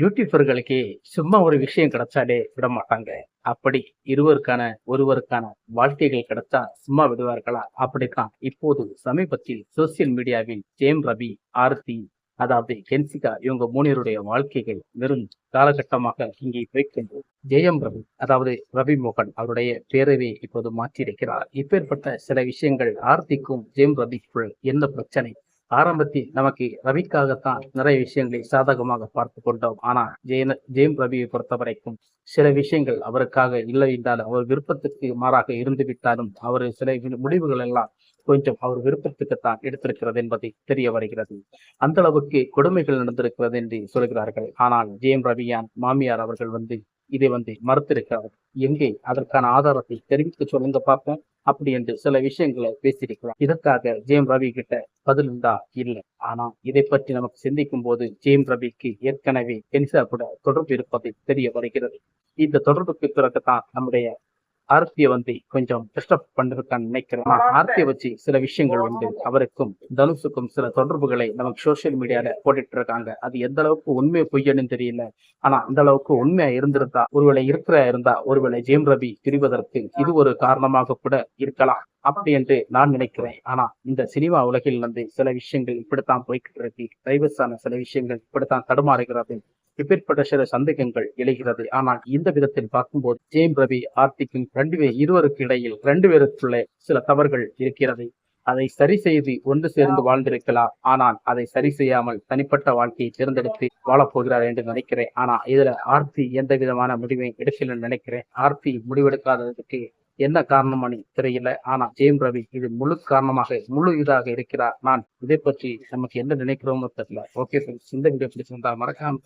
யூடியூபர்களுக்கே சும்மா ஒரு விஷயம் கிடைச்சாலே விட மாட்டாங்க அப்படி இருவருக்கான ஒருவருக்கான வாழ்க்கைகள் கிடைச்சா சும்மா விடுவார்களா? அப்படித்தான் இப்போது சமீபத்தில் சோசியல் மீடியாவில் ஜேம் ரவி ஆர்த்தி அதாவது கென்சிகா இவங்க மூனியருடைய வாழ்க்கைகள் வெறும் காலகட்டமாக இங்கே போய்க்கின்றது ஜெயம் ரவி அதாவது ரவி மோகன் அவருடைய பேரவை இப்போது மாற்றியிருக்கிறார். இப்பேற்பட்ட சில விஷயங்கள் ஆர்த்திக்கும் ஜெயம் ரவிக்குள் என்ன பிரச்சனை ஆரம்பத்தில் நமக்கு ரவிக்காகத்தான் நிறைய விஷயங்களை சாதகமாக பார்த்து கொண்டோம். ஆனால் ஜெயன ஜெயம் ரவியை பொறுத்த வரைக்கும் சில விஷயங்கள் அவருக்காக இல்லை என்றாலும் அவர் விருப்பத்துக்கு மாறாக இருந்து விட்டாலும் அவர் சில முடிவுகள் எல்லாம் கொஞ்சம் அவர் விருப்பத்துக்குத்தான் எடுத்திருக்கிறது என்பதை தெரிய வருகிறது. அந்த அளவுக்கு கொடுமைகள் நடந்திருக்கிறது என்று சொல்கிறார்கள். ஆனால் ஜெயம் ரவியான் மாமியார் அவர்கள் வந்து இதை வந்து மறுத்திருக்கிறார். எங்கே? அதற்கான ஆதாரத்தை தெரிவித்து சொல்லுங்க பார்ப்போம். அப்படி என்று சில விஷயங்களை பேசியிருக்கிறார். இதற்காக ஜெயம் ரவி கிட்ட பதில் இருந்தா இல்லை. ஆனா இதை பற்றி நமக்கு சிந்திக்கும் போது ஜெயம் ரவிக்கு ஏற்கனவே கெனிசா கூட தொடர்பு இருப்பதை தெரிய வருகிறது. இந்த தொடர்புக்கு பிறகுதான் நம்முடைய ஆர்த்தியை வந்து கொஞ்சம் டிஸ்டர்ப் பண்ணிருக்கான்னு நினைக்கிறேன். ஆர்த்தியை வச்சு சில விஷயங்கள் வந்து அவருக்கும் தனுஷுக்கும் சில தொடர்புகளை நமக்கு சோசியல் மீடியால போட்டுட்டு இருக்காங்க. அது எந்த அளவுக்கு உண்மை பொய்யன்னு தெரியல. ஆனா அந்த அளவுக்கு உண்மையா இருந்திருந்தா ஒருவேளை இருக்கிற இருந்தா ஒருவேளை ஜெயம் ரவி பிரிவதற்கு இது ஒரு காரணமாக கூட இருக்கலாம். அப்படி என்று நான் நினைக்கிறேன். ஆனா இந்த சினிமா உலகில் வந்து சில விஷயங்கள் இப்படித்தான் போய்கிட்டு இருக்கு. டைவர்ஸான சில விஷயங்கள் இப்படித்தான் தடுமாறுகிறது. இப்பேற்பட்ட சில சந்தேகங்கள் எழுகிறது. ஆனால் இந்த விதத்தில் பார்க்கும்போது ஜெயம் ரவி ஆர்த்திக்கும் ரெண்டு இருவருக்கு இடையில் ரெண்டு பேருக்குள்ளே சில தவறுகள் இருக்கிறது. அதை சரி செய்து ஒன்று சேர்ந்து வாழ்ந்திருக்கலாம். ஆனால் அதை சரி செய்யாமல் தனிப்பட்ட வாழ்க்கையை தேர்ந்தெடுத்து வாழப்போகிறார் என்று நினைக்கிறேன். ஆனா இதுல ஆர்த்தி எந்த விதமான முடிவையும் எடுக்கலன்னு நினைக்கிறேன். ஆர்த்தி முடிவெடுக்காததுக்கு என்ன காரணமணி? தெரியல. ஆனா ஜெயம் ரவி இது முழு காரணமாக முழு இதாக இருக்கிறார். நான் இதை பற்றி நமக்கு என்ன நினைக்கிறோமோ தெரியல. ஓகே ஃப்ரெண்ட்ஸ் இந்த வீடியோ பிடிச்சிருந்தா மறக்காம